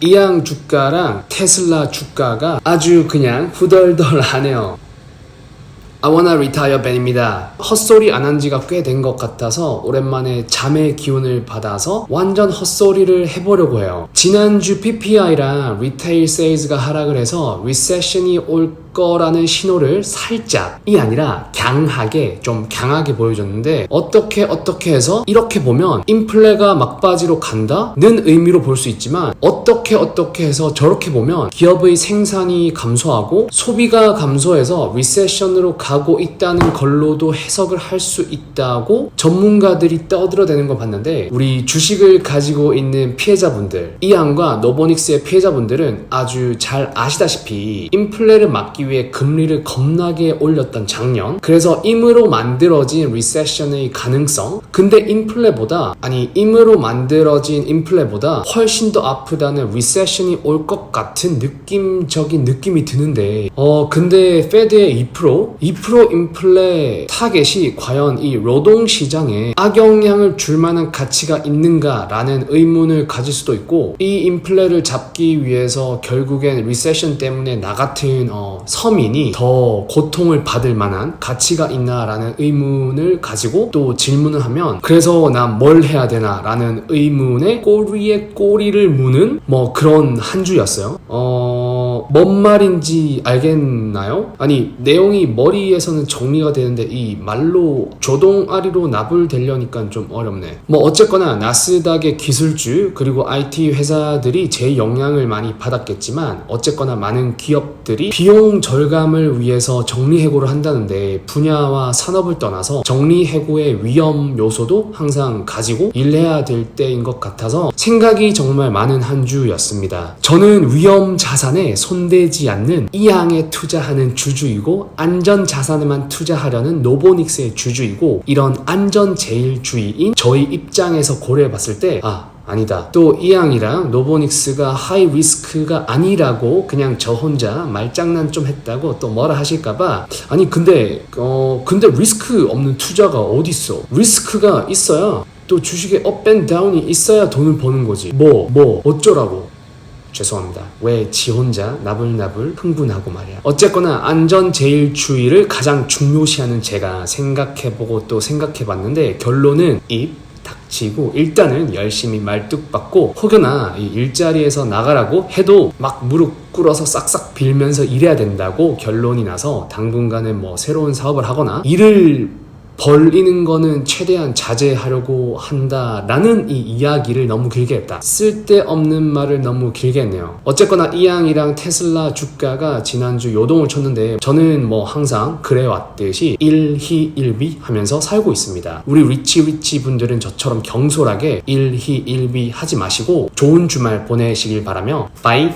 이양 주가랑 테슬라 주가가 아주 그냥 후덜덜 하네요. I wanna retire 벤입니다. 헛소리 안 한 지가 꽤 된 것 같아서 오랜만에 잠의 기운을 받아서 완전 헛소리를 해보려고 해요. 지난주 PPI랑 리테일 세일즈가 하락을 해서 리세션이 올 거라는 신호를 살짝이 아니라 강하게 좀 강하게 보여줬는데 어떻게 어떻게 해서 이렇게 보면 인플레가 막바지로 간다는 의미로 볼 수 있지만 어떻게 어떻게 해서 저렇게 보면 기업의 생산이 감소하고 소비가 감소해서 리세션으로 가고 있다는 걸로도 해석을 할 수 있다고 전문가들이 떠들어대는 걸 봤는데 우리 주식을 가지고 있는 피해자분들 이안과 노보닉스의 피해자분들은 아주 잘 아시다시피 인플레를 막기 위해 금리를 겁나게 올렸던 작년. 그래서 임으로 만들어진 리세션의 가능성. 근데 인플레보다 아니 임으로 만들어진 인플레보다 훨씬 더 아프다는 리세션이 올 것 같은 느낌적인 느낌이 드는데 어 근데 페드의 2% 2% 인플레 타겟이 과연 이 노동 시장에 악영향을 줄 만한 가치가 있는가라는 의문을 가질 수도 있고 이 인플레를 잡기 위해서 결국엔 리세션 때문에 나 같은 어, 서민이 더 고통을 받을 만한 가치가 있나라는 의문을 가지고 또 질문을 하면 그래서 난 뭘 해야 되나라는 의문에 꼬리에 꼬리를 무는 뭐 그런 한 주였어요. 어, 뭔 말인지 알겠나요? 아니 내용이 머리에서는 정리가 되는데 이 말로 조동아리로 납을되려니까 좀 어렵네. 뭐 어쨌거나 나스닥의 기술주 그리고 IT 회사들이 제 영향을 많이 받았겠지만 어쨌거나 많은 기업들이 비용 절감을 위해서 정리해고를 한다는데 분야와 산업을 떠나서 정리해고의 위험 요소도 항상 가지고 일해야 될 때인 것 같아서 생각이 정말 많은 한 주였습니다. 저는 위험 자산에 손대지 않는 이 항에 투자하는 주주이고 안전 자산에만 투자하려는 노보닉스의 주주이고 이런 안전 제일주의인 저희 입장에서 고려해 봤을 때 아, 아니다. 또 이양이랑 노보닉스가 하이 리스크가 아니라고 그냥 저 혼자 말장난 좀 했다고 또 뭐라 하실까봐 아니 근데 어 근데 리스크 없는 투자가 어디 있어? 리스크가 있어야 또 주식에 업앤다운이 있어야 돈을 버는 거지. 뭐뭐 어쩌라고? 죄송합니다. 왜 지 혼자 나불나불 흥분하고 말이야. 어쨌거나 안전 제일 주의를 가장 중요시하는 제가 생각해보고 또 생각해봤는데 결론은 입 닥치고 일단은 열심히 말뚝박고 혹여나 이 일자리에서 나가라고 해도 막 무릎 꿇어서 싹싹 빌면서 일해야 된다고 결론이 나서 당분간은 뭐 새로운 사업을 하거나 일을 벌리는 거는 최대한 자제하려고 한다라는 이 이야기를 너무 길게 했다. 쓸데없는 말을 너무 길게 했네요. 어쨌거나 이양이랑 테슬라 주가가 지난주 요동을 쳤는데 저는 뭐 항상 그래왔듯이 일희일비 하면서 살고 있습니다. 우리 리치 리치 분들은 저처럼 경솔하게 일희일비 하지 마시고 좋은 주말 보내시길 바라며 바이